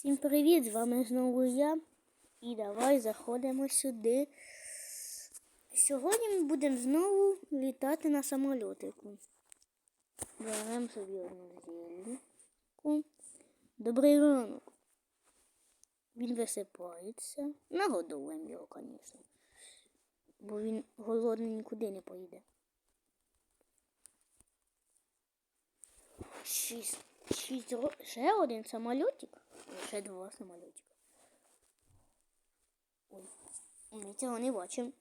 Всім привіт! З вами знову я. І давай заходимо сюди. Сьогодні ми будемо знову літати на самольотику. Беремо собі одну зільку. Добрий ранок. Він висипається. Нагодовуємо його, звісно. Бо він голодний нікуди не поїде. Шість. Шість ро- ще один самолітик. Ще два самолітика. Ой, ми цього не бачимо.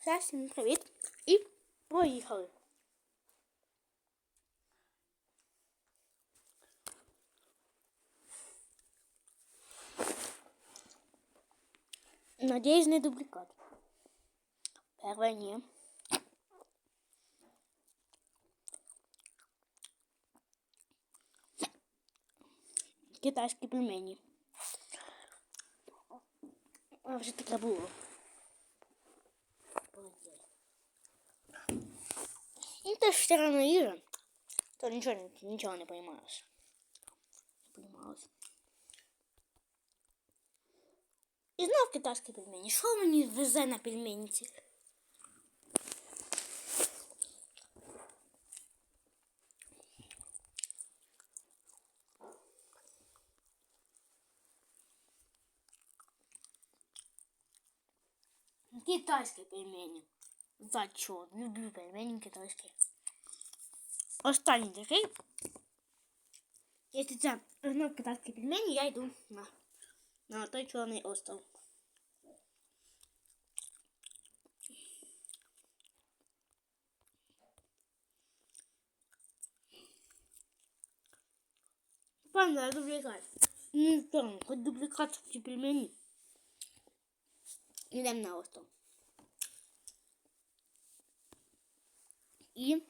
Все, всім привіт. І поїхали. Надеюсь, не дубликат. Первое не. Китайські пельмені. А вже таке було. Ну, ти ж все равно їжа. То нічого, нічого не поймаєш. Не поймалось. І знов китайські пельмені. Що мені везе на пельменці? Китайські пельмені. За чого? Люблю пельмені китайські. Останній такий. Якщо це знов китайські пельмені, я йду на, на той чорний остров. Панда, я дубликат. Ну там, хоть дубликат ці пельмені. Йдемо на остров. І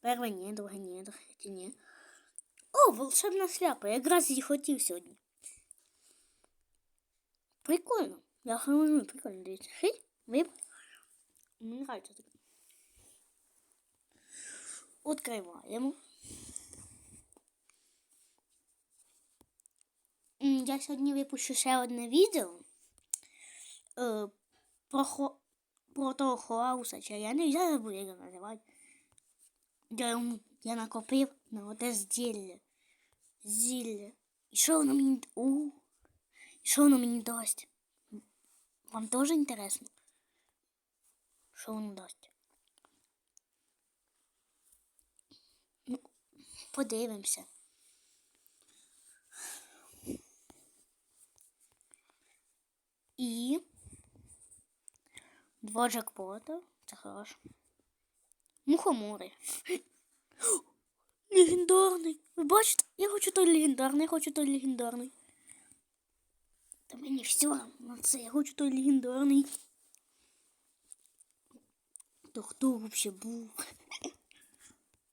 перше ні, друге ні, третє ні. О, волшебна шляпа. Я якраз її хотів сьогодні. Прикольно. Я хожу, прикольно, дивіться. Хей, вип. Мені нравится таке. Откриваємо. Я сьогодні випущу ще одне відео е, про, хо, про того Хоауса, чи я не я забув, як його називати. Я, йому- я накопив на оте зілля. Зілля. І що воно мені... У, і що воно мені дасть? Вам теж інтересно? Що воно дасть? Ну, подивимося. І два джекпота. Це хорошо. Мухомори. Легендарний. Ви бачите? Я хочу той легендарний, я хочу той легендарний. Та мені все на це, я хочу той легендарний. То хто вообще був?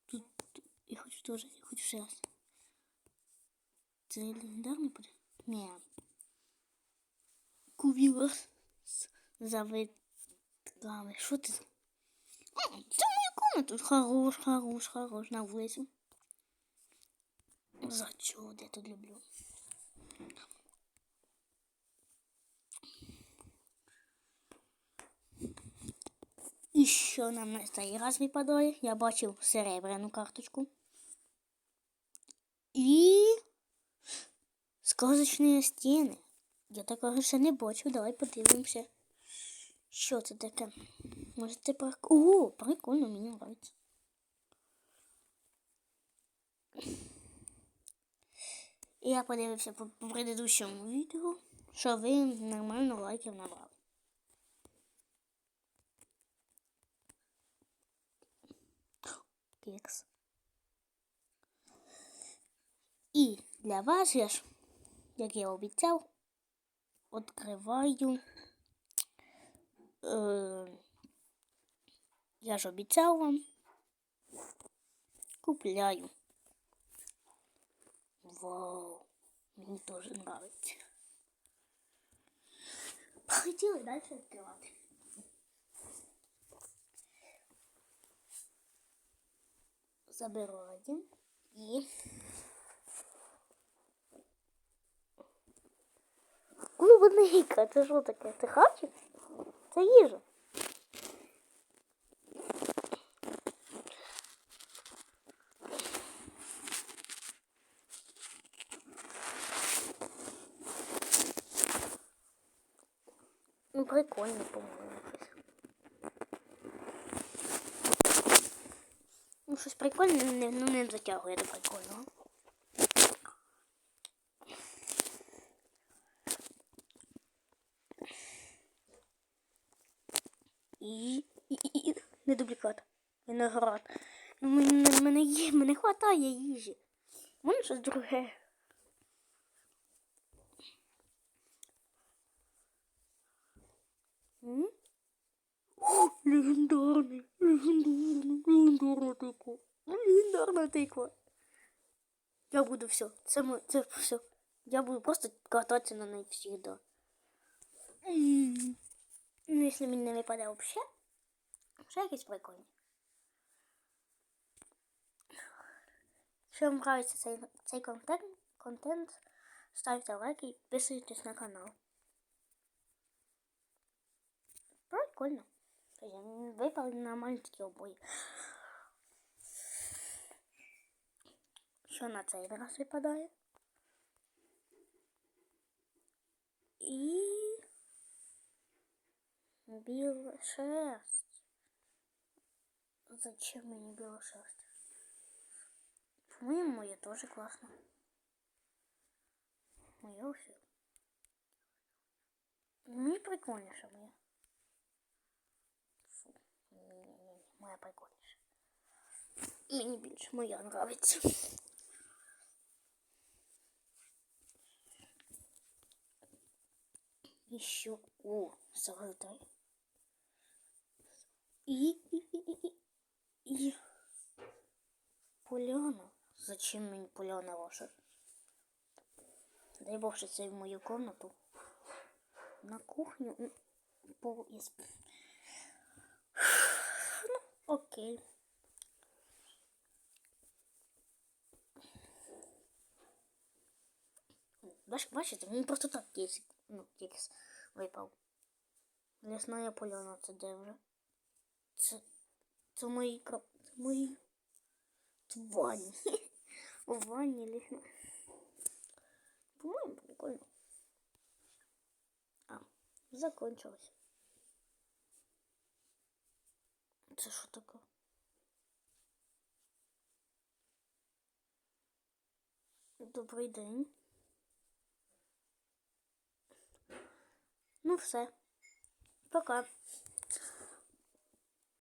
Тут, тут я хочу теж, я хочу ще раз. Це легендарний буде? Ні. Кувіла за витками. Що ти? О, Це моя комната. Хорош, хорош, хорош, на вулицю. За чого я тут люблю? Що нам на цей раз? Я бачив серебряну карточку. І сказочні стіни. Я такого ще не бачив. Давай подивимося. Що це таке? Може це прик... О, прикольно, мені подобається. Я подивився по, по предыдущому відео, що ви нормально лайків набрали. Кекс. І для вас я ж, як я обіцяв, відкриваю. Е, я ж обіцяв вам. Купляю. Вау, мені теж нравиться. Хотіли далі відкривати. забираємо і. Клубника, це що таке? Це хавчик? Це їжа. Ну, прикольно, по-моєму. Ну, щось прикольне, не, ну не затягує до прикольного. І, і, і, і не дублікат. Виноград. Мене, мене є, мене хватає їжі. Може щось друге. Легендарний, легендарний, легендарна тиква. Легендарна тиква. Я буду все. Це, мо- це все. Я буду просто кататися на неї всегда. Якщо мені не випаде взагалі, ще якийсь прикольний. Якщо вам подобається цей, цей контент, контент, ставте лайки і підписуйтесь на канал. Прикольно. Випали на маленькі обої. Що на цей раз випадає? І біла шерсть. Зачем мені біла шерсть? По-моєму, моє теж класно. Моє все. Мені прикольніше моє. Фу. Ні-ні-ні, моя прикольніша. Мені більше моя нравиться. Еще о, золотой. И, и, и, и, и. Поляна. Зачем мені поляна ваша? Дай Бог, що в мою комнату. На кухню. По. Ну, окей. Бач, бачите, він просто так кекс, ну, кекс випав. Лісна поляна, це де вже? Це, мої кроп... Це мої... Це ванні. Ванні лісна. По-моєму, прикольно. А, закончилось. Це що таке? Добрий день. Ну все. Пока.